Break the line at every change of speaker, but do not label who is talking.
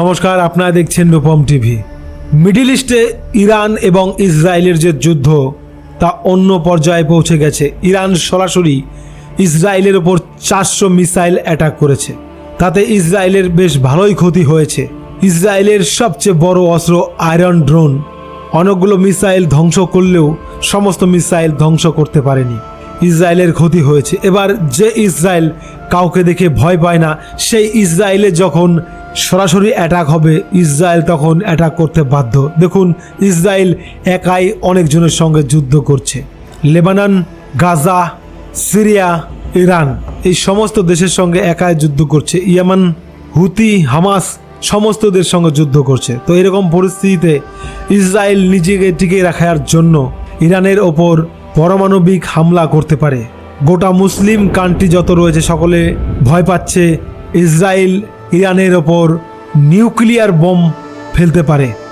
নমস্কার, আপনারা দেখছেন রূপম টিভি। মিডিল ইস্টে ইরান এবং ইসরায়েলের যে যুদ্ধ, তা অন্য পর্যায়ে পৌঁছে গেছে। ইরান সরাসরি ইসরায়েলের ওপর চারশো মিসাইল অ্যাটাক করেছে। তাতে ইসরায়েলের বেশ ভালোই ক্ষতি হয়েছে। ইসরায়েলের সবচেয়ে বড় অস্ত্র আয়রন ড্রোন। অনেকগুলো মিসাইল ধ্বংস করলেও সমস্ত মিসাইল ধ্বংস করতে পারেনি। ইসরায়েলের ক্ষতি হয়েছে। এবার যে ইসরায়েল কাউকে দেখে ভয় পায় না, সেই ইসরায়েলে যখন সরাসরি অ্যাটাক হবে। ইসরায়েল তখন অ্যাটাক করতে বাধ্য। দেখুন, ইসরায়েল একাই অনেকজনের সঙ্গে যুদ্ধ করছে। লেবানন, গাজা, সিরিয়া, ইরান, এই সমস্ত দেশের সঙ্গে একাই যুদ্ধ করছে। ইয়ামান, হুতি, হামাস, সমস্তদের সঙ্গে যুদ্ধ করছে। তো এরকম পরিস্থিতিতে ইসরায়েল নিজেকে টিকে রাখার জন্য ইরানের ওপর পারমাণবিক হামলা করতে পারে। গোটা মুসলিম কান্ট্রি যত রয়েছে, সকলে ভয় পাচ্ছে। ইসরায়েল ইরানের ওপর নিউক্লিয়ার বোম ফেলতে পারে।